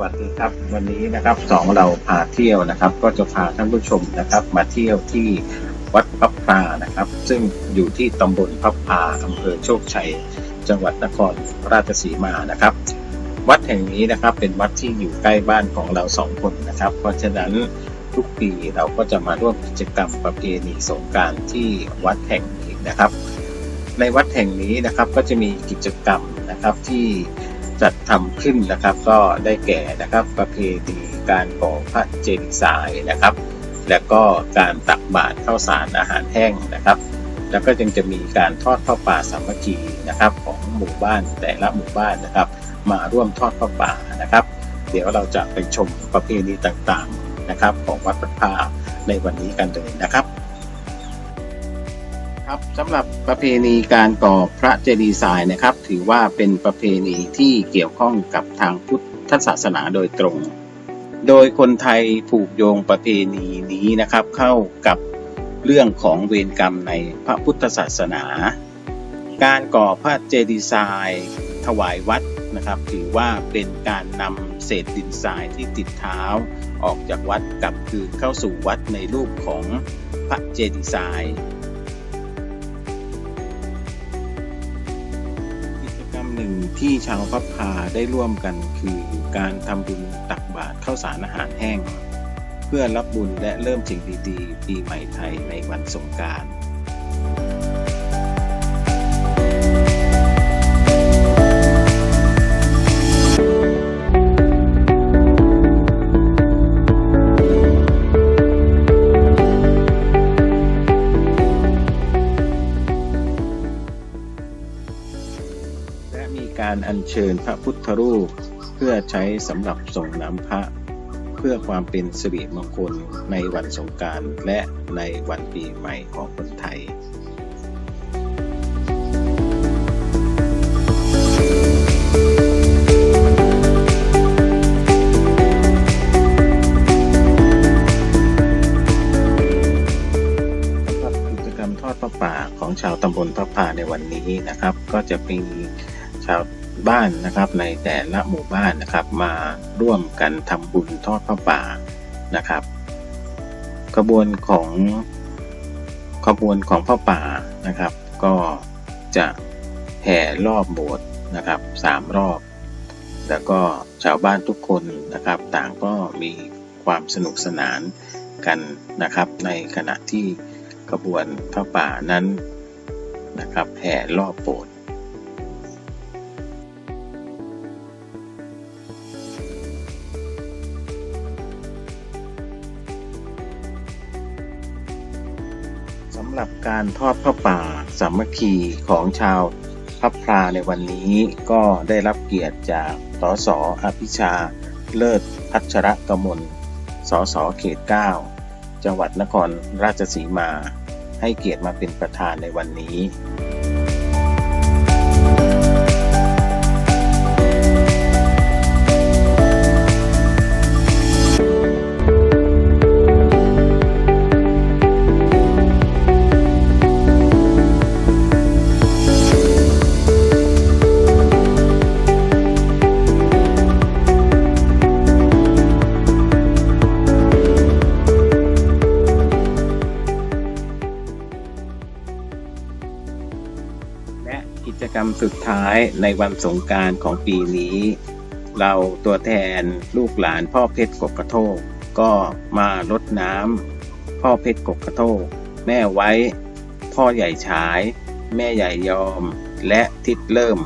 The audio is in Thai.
วัสดีครับ วันนี้นะครับสองเราพาเที่ยวนะครับ ก็จะพาท่านผู้ชมนะครับ มาเที่ยวที่วัดพระพานะครับ ซึ่งอยู่ที่ตำบลพระพาอำเภอโชคชัย จังหวัดนครราชสีมานะครับ วัดแห่งนี้นะครับเป็นวัดที่อยู่ใกล้บ้านของเราสองคนนะครับ เพราะฉะนั้นทุกปีเราก็จะมาร่วมกิจกรรมประเพณีสงการที่วัดแห่งนี้นะครับ ในวัดแห่งนี้นะครับก็จะมีกิจกรรมนะครับที่ จัดทำขึ้นนะครับก็ได้แก่นะครับประเพณีการก่อพระเจดีย์ทรายนะครับ และก็การตักบาตรข้าวสารอาหารแห้งนะครับ แล้วก็ยังจะมีการทอดผ้าป่าสามัคคีนะครับของหมู่บ้านแต่ละหมู่บ้านนะครับ มาร่วมทอดผ้าป่านะครับ เดี๋ยวเราจะไปชมประเพณีต่างๆนะครับ ของวัดพระพราในวันนี้กันเลยนะครับ ครับสำหรับประเพณีการก่อพระเจดีย์ทรายนะครับ ถือว่าเป็นประเพณีที่เกี่ยวข้องกับทางพุทธศาสนาโดยตรง โดยคนไทยผูกโยงประเพณีนี้นะครับ เข้ากับเรื่องของเวรกรรมในพระพุทธศาสนา การก่อพระเจดีย์ทรายถวายวัดนะครับ ถือว่าเป็นการนำเศษดินทรายที่ติดเท้า ออกจากวัดกลับคืนเข้าสู่วัดในรูปของพระเจดีย์ทราย หนึ่งที่ชาวพับพาได้ร่วมกันคือการทำบุญตักบาตรข้าวสารอาหารแห้ง เพื่อรับบุญและเริ่มสิ่งดีๆ ปีใหม่ไทยในวันสงกรานต์ การอัญเชิญพระพุทธรูป เพื่อใช้สำหรับส่งน้ำพระ เพื่อความเป็นสิริมงคลในวันสงการและในวันปีใหม่ของคนไทยสำหรับกิจกรรมทอดพระป่าของชาวตำบลพระป่าในวันนี้นะครับ ก็จะมีชาว บ้านนะครับในแต่ละหมู่บ้านนะครับมาร่วมกันทำบุญทอดพระป่านะครับขบวนของขบวนของพระป่านะครับ ก็จะแห่รอบโบสถ์นะครับสามรอบ แล้วก็ชาวบ้านทุกคนนะครับ ต่างก็มีความสนุกสนานกันนะครับ ในขณะที่ขบวนพระป่านั้นนะครับแห่รอบโบสถ์ สำหรับการทอดพระป่าสามัคคีของชาวพับพลาในวันนี้ก็ได้รับเกียรติจากสสอภิชา เลิศพัชระกมลสสเขต 9 จังหวัดนครราชสีมา ให้เกียรติมาเป็นประธานในวันนี้ และกิจกรรมสุดท้ายในวันสงการของปีนี้ เราตัวแทนลูกหลานพ่อเพชรกกกระโทกก็มารดน้ำพ่อเพชรกกกระโทกแม่ไว้ พ่อใหญ่ฉาย แม่ใหญ่ยอม และทิดเริ่ม